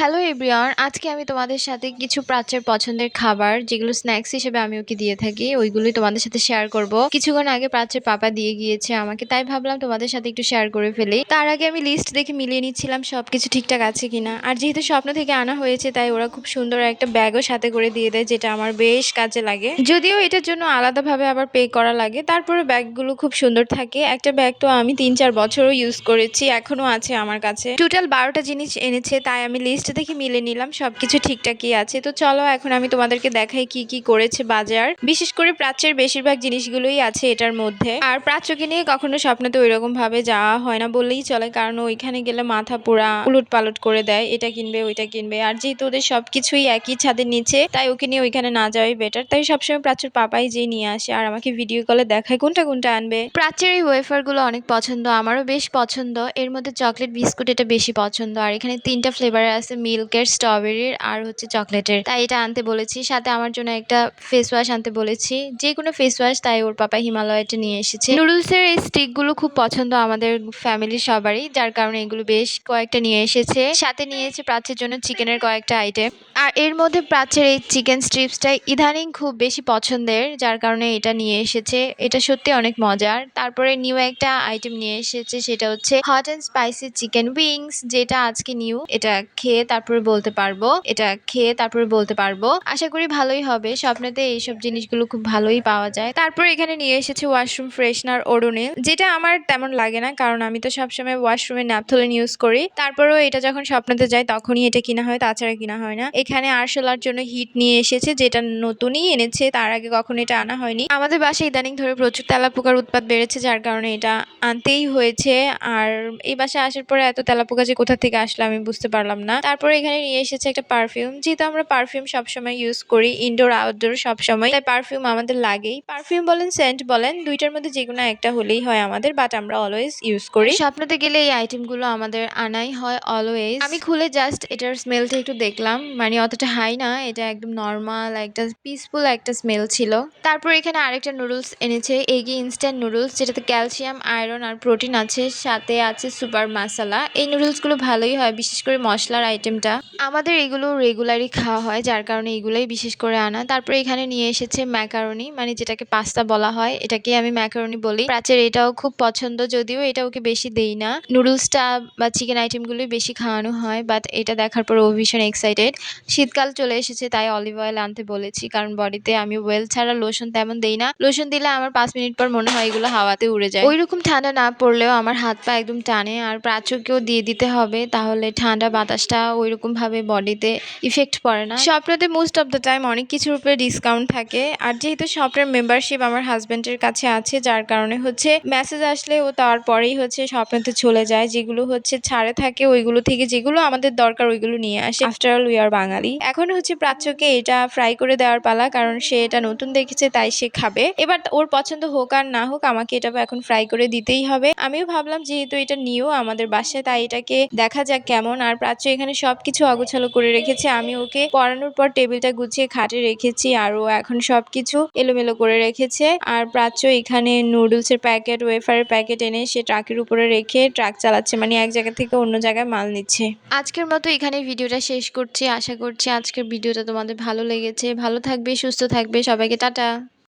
Hello everyone আজকে আমি তোমাদের সাথে কিছু প্রাচ্যের পছন্দের খাবার, যেগুলো স্ন্যাক্স হিসেবে আমি ওকে দিয়ে থাকি, ওইগুলোই তোমাদের সাথে শেয়ার করব। কিছুক্ষণ আগে প্রাচ্যের পাপা দিয়ে গিয়েছে আমাকে, তাই ভাবলাম তোমাদের সাথে একটু শেয়ার করে ফেলি। তার আগে আমি লিস্ট দেখে মিলিয়ে নিচ্ছিলাম সবকিছু ঠিকঠাক আছে কিনা। আর যেহেতু স্বপ্ন থেকে আনা হয়েছে, তাই ওরা খুব সুন্দর একটা ব্যাগও সাথে করে দিয়ে দেয়, যেটা আমার বেশ কাজে লাগে। যদিও এটার জন্য আলাদাভাবে আবার পে করা লাগে তারপরে ব্যাগগুলো খুব সুন্দর থাকে। একটা ব্যাগ তো আমি তিন চার বছরও ইউজ করেছি এখনও আছে আমার কাছে। টোটাল বারোটা জিনিস এনেছে, তাই আমি লিস্ট দেখে মিলে নিলাম, সবকিছু ঠিকঠাকই আছে। তো চলো এখন আমি তোমাদেরকে দেখাই কি কি করেছে বাজার। বিশেষ করে প্রাচ্যের বেশিরভাগ জিনিসগুলোই আছে এটার মধ্যে। আর প্রাচ্যকে নিয়ে কখনো স্বপ্নে তো ওইরকম ভাবে যাওয়া হয় না বললেই চলে, কারণ ওইখানে গেলে মাথা পুরা উলট পালট করে দেয়, এটা কিনবে, ওইটা কিনবে। আর যেহেতু ওদের সবকিছুই একই ছাদের নিচে, তাই ওকে নিয়ে ওইখানে না যাওয়াই বেটার তাই সবসময় প্রাচ্যের পাপাই যে নিয়ে আসে আর আমাকে ভিডিও কলে দেখায় কোনটা কোনটা আনবে। প্রাচ্যের এই ওয়েফারগুলো অনেক পছন্দ, আমারও বেশ পছন্দ। এর মধ্যে চকলেট বিস্কুট এটা বেশি পছন্দ। আর এখানে তিনটা ফ্লেভার আছে মিল্কের স্ট্রবেরির আর হচ্ছে চকলেটের। তাই এটা আনতে বলেছি, সাথে আমার জন্য একটা ফেস ওয়াশ আনতে বলেছি। যে কোনো ফেস ওয়াশ তাই ওর পাপা হিমালয়টা নিয়ে এসেছে। নুডলসের এই স্টিকগুলো খুব পছন্দ আমাদের ফ্যামিলির সবারই, যার কারণে এগুলো বেশ কয়েকটা নিয়ে এসেছে। সাথে নিয়েছে প্রাচ্যের জন্য চিকেনের কয়েকটা আইটেম আর এর মধ্যে প্রাচ্যের এই চিকেন স্ট্রিপসটা ইদানিং খুব বেশি পছন্দের, যার কারণে এটা নিয়ে এসেছে। এটা সত্যি অনেক মজার। তারপরে নিউ একটা আইটেম নিয়ে এসেছে, সেটা হচ্ছে hot and spicy chicken wings যেটা আজকে নিউ এটা খেয়ে তারপরে বলতে পারব, এটা খেয়ে তারপরে বলতে পারব। আশা করি ভালোই হবে, স্বপ্নেতে এইসব জিনিসগুলো খুব ভালোই পাওয়া যায়। তারপর এখানে নিয়ে এসেছে ওয়াশরুম ফ্রেশনার ওডোনিল যেটা আমার তেমন লাগে না, কারণ আমি তো সবসময় ওয়াশরুমে ন্যাপথলিন ইউজ করি। তারপরেও এটা যখন স্বপ্নতে যায় তখনই এটা কিনা হয়, তাছাড়া কিনা হয় না। এখানে আরশোলার জন্য হিট নিয়ে এসেছে, যেটা নতুনই এনেছে, তার আগে কখনো এটা আনা হয়নি। আমাদের বাসায় ইদানিং ধরে প্রচুর তেলাপোকার উৎপাত বেড়েছে, যার কারণে এটা আনতেই হয়েছে। আর এই বাসায় আসার পরে এত তেলাপোকা যে কোথা থেকে আসলে আমি বুঝতে পারলাম না। তারপরে এখানে নিয়ে এসেছে একটা পারফিউম যেহেতু আমরা পারফিউম সবসময় ইউজ করি ইনডোর আউটডোর সবসময়, তাই পারফিউম আমাদের লাগেই। পারফিউম বলেন সেন্ট বলেন, দুইটার মধ্যে যে কোনো একটা হলেই হয় আমাদের বাট আমরা অলওয়েজ ইউজ করি। স্বপ্নতে গেলে এই আইটেমগুলো আমাদের আনাই হয় অলওয়েজ আমি খুলে জাস্ট এটার স্মেলটা একটু দেখলাম। মানে অতটা হাই না, এটা একদম নর্মাল একটা পিসফুল একটা স্মেল ছিল। তারপর এখানে আরেকটা নুডলস এনেছে এগি ইনস্ট্যান্ট নুডলস যেটাতে ক্যালসিয়াম আয়রন আর প্রোটিন আছে, সাথে আছে সুপার মাসালা এই নুডলসগুলো ভালোই হয়, বিশেষ করে মশলার আইটেমটা? আমাদের এগুলো রেগুলারই খাওয়া হয়, যার কারণে এগুলোই বিশেষ করে আনা। তারপরে এখানে নিয়ে এসেছে ম্যাকারনি মানে যেটাকে পাস্তা বলা হয়। এটাকে আমি ম্যাকারনি বলি। প্রাচের এটাও খুব পছন্দ, যদিও এটা ওকে বেশি দেই না। নুডলসটা বা চিকেন আইটেমগুলোই বেশি খাওয়ানো হয় বাট এটা দেখার পর ও ভীষণ এক্সাইটেড শীতকাল চলে এসেছে, তাই অলিভ অয়েল আনতে বলেছি, কারণ বডিতে আমি ওয়েল ছাড়া লোশন তেমন দেই না। লোশন দিলে আমার পাঁচ মিনিট পর মনে হয় এগুলো হাওয়াতে উড়ে যায়। ওইরকম ঠান্ডা না পড়লেও আমার হাত পা একদম টানে, আর প্রাচুকেও দিয়ে দিতে হবে, তাহলে ঠান্ডা বাতাসটা ওইরকম ভাবে বডিতে ইফেক্ট পড়ে না। স্বপ্নতে মোস্ট অফ দ্য টাইম অনেক কিছুর উপরে ডিসকাউন্ট থাকে। আর যেহেতু স্বপ্নের মেম্বারশিপ আমার হাজব্যান্ডের কাছে আছে, যার কারণে হচ্ছে মেসেজ আসলে ও তারপরেই হচ্ছে স্বপ্নতে চলে যায়। যেগুলো হচ্ছে ছাড়ে থাকে, ওইগুলো থেকে যেগুলো আমাদের দরকার ওইগুলো নিয়ে আসে। After all we are Bangali. এখন হচ্ছে প্রাচ্যকে এটা ফ্রাই করে দেওয়ার পালা, কারণ সে এটা নতুন দেখেছে, তাই সে খাবে। এবার ওর পছন্দ হোক আর না হোক, আমাকে এটা এখন ফ্রাই করে দিতেই হবে। আমিও ভাবলাম, যেহেতু এটা নিয়েও আমাদের বাসায়, তাই এটাকে দেখা যাক কেমন। আর প্রাচ্য এখানে সবকিছু অগোছালো করে রেখেছে। আমি ওকে পড়ানোর পর টেবিলটা গুছিয়ে খাটে রেখেছি আর ও এখন সবকিছু এলোমেলো করে রেখেছে। আর প্রাচ্য এখানে নুডলসের প্যাকেট, ওয়েফারের প্যাকেট এনে সে ট্রাকের উপরে রেখে ট্রাক চালাচ্ছে মানে এক জায়গা থেকে অন্য জায়গায় মাল নিচ্ছে। আজকের মতো এখানে ভিডিওটা শেষ করছি। আশা করছি আজকের ভিডিওটা তোমাদের ভালো লেগেছে। ভালো থাকবে, সুস্থ থাকবে। সবাইকে টাটা।